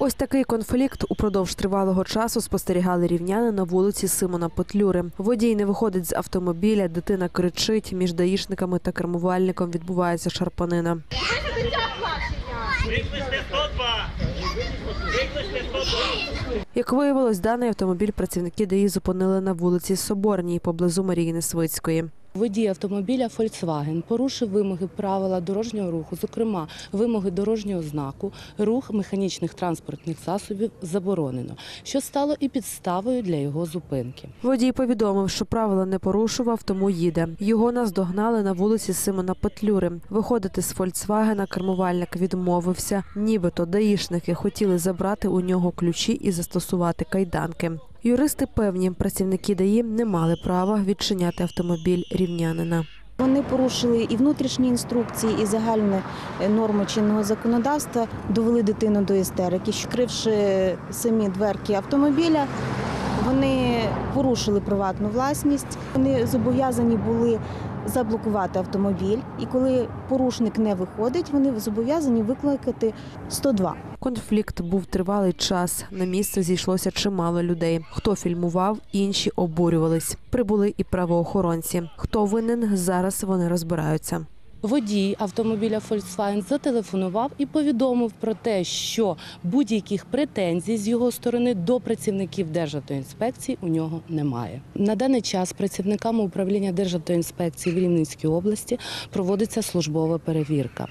Ось такий конфлікт упродовж тривалого часу спостерігали рівняни на вулиці Симона Петлюри. Водій не виходить з автомобіля, дитина кричить. Між даїшниками та кермувальником відбувається шарпанина. Викличте 102! Викличте 102! Як виявилось, даний автомобіль працівники ДАІ зупинили на вулиці Соборній поблизу Марії Несвицької. Водій автомобіля Volkswagen порушив вимоги правила дорожнього руху, зокрема вимоги дорожнього знаку, рух механічних транспортних засобів заборонено, що стало і підставою для його зупинки. Водій повідомив, що правила не порушував, тому їде. Його наздогнали на вулиці Симона Петлюри. Виходити з Фольксвагена кермувальник відмовився. Нібито даїшники хотіли забрати у нього ключі і застосувати кайданки. Юристи певні, працівники ДАІ не мали права відчиняти автомобіль рівнянина. Вони порушили і внутрішні інструкції, і загальні е, норми чинного законодавства, довели дитину до істерики, вкривши самі дверки автомобіля. Вони порушили приватну власність. Вони зобов'язані були заблокувати автомобіль. І коли порушник не виходить, вони зобов'язані викликати 102. Конфлікт був тривалий час. На місце зійшлося чимало людей. Хто фільмував, інші обурювались. Прибули і правоохоронці. Хто винен зараз вони розбираються. Водій автомобіля Volkswagen зателефонував і повідомив про те, що будь-яких претензій з його сторони до працівників Державтоінспекції у нього немає. На даний час працівниками управління Державтоінспекції в Рівненській області проводиться службова перевірка.